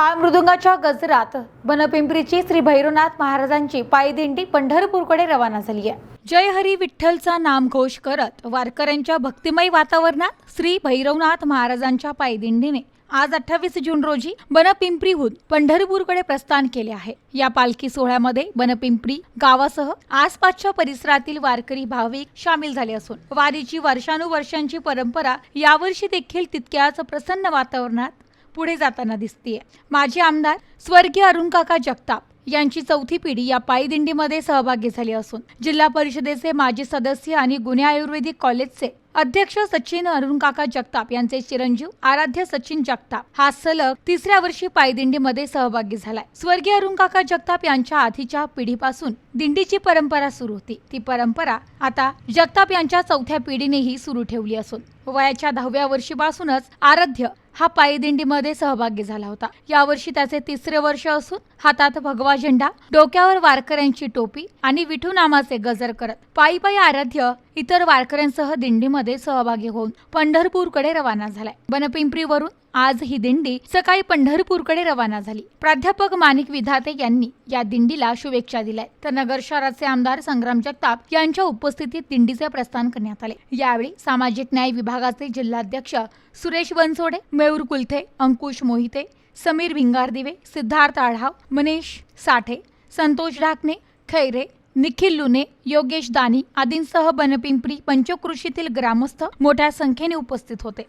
टाळ मृदुंगाच्या गजरात बनपिंपरीची श्री भैरवनाथ महाराजांची पायदिंडी पंढरपूरकडे रवाना झाली आहे. जय हरी विठ्ठलचा नामघोष करत वारकऱ्यांच्या भक्तिमय वातावरणात श्री भैरवनाथ महाराजांच्या पायदिंडीने आज अठ्ठावीस जून रोजी बनपिंपरीहून पंढरपूरकडे प्रस्थान केले आहे. या पालखी सोहळ्यामध्ये बनपिंपरी गावासह आसपासच्या परिसरातील वारकरी भाविक सामील झाले असून वारीची वर्षानुवर्षांची परंपरा यावर्षी देखील तितक्याच प्रसन्न वातावरणात पुढे जाताना दिसतीये. माजी आमदार स्वर्गीय अरुणकाका जगताप यांची चौथी पिढी या पायदिंडीमध्ये सहभागी झाली असून जिल्हा परिषदेचे माजी सदस्य आणि गुन्हे आयुर्वेदिक कॉलेजचे अध्यक्ष सचिन अरुणकाका जगताप यांचे चिरंजीव आराध्य सचिन जगताप हा सलग तिसऱ्या वर्षी पायदिंडीमध्ये सहभागी झालाय. स्वर्गीय अरुणकाका जगताप यांच्या आधीच्या पिढीपासून दिंडीची परंपरा सुरू होती. ती परंपरा आता जगताप यांच्या चौथ्या पिढीनेही सुरू ठेवली असून वयाच्या दहाव्या वर्षीपासूनच आराध्य हा पायदिंडीमध्ये सहभागी झाला होता. यावर्षी त्याचे तिसरे वर्ष असून हातात भगवा झेंडा डोक्यावर वारकऱ्यांची टोपी आणि विठू नामाचे गजर करत पायी पायी आराध्य इतर वारकऱ्यांसह दिंडीमध्ये सहभागी होऊन पंढरपूरकडे रवाना झालाय. बनपिंपरीवरून आज ही दिंडी सकाळी पंढरपूरकडे रवाना झाली. प्राध्यापक माणिक विधाते यांनी या दिंडीला शुभेच्छा दिल्या तर नगर शहराचे आमदार संग्राम जगताप यांच्या उपस्थितीत दिंडीचे प्रस्थान करण्यात आले. यावेळी सामाजिक न्याय विभागाचे जिल्हाध्यक्ष सुरेश बनसोडे मयूर कुलथे अंकुश मोहिते समीर भिंगारदिवे सिद्धार्थ आढाव मनीष साठे संतोष ढाकणे खैरे निखिल लुने योगेश दानी आदींसह बनपिंपरी पंचकृषीतील ग्रामस्थ मोठ्या संख्येने उपस्थित होते.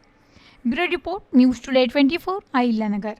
Bureau report news today twenty four Ahilyanagar.